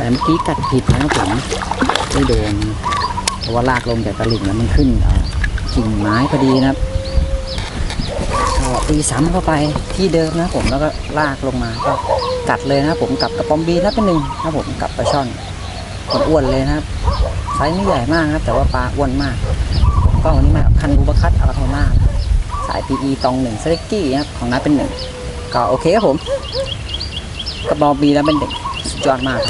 แต่เมื่อกี้กัดผิดนะครับผมไม่โดนเพราะว่าลากลงจากตลิ่งแล้วมันขึ้นกิ่งไม้พอดีนะครับตีซ้ำเข้าไปที่เดิมนะผมแล้วก็ลากลงมาก็กัดเลยนะผมกับกระป๋อมบีนับเป็นหนึ่งนะผมกับปลาช่อนอ้วนเลยนะครับไซส์ไม่ใหญ่มากนะแต่ว่าปลาอ้วนมากก็วันนี้มาคันบูบคัตอาราโทมาสาย PE ตองหนึ่งสเล็กกี้นะครับของน้าเป็นหนึ่งก็โอเคครับผมกระบอมบีแล้วเป็นหนึ่งสุดยอดมาก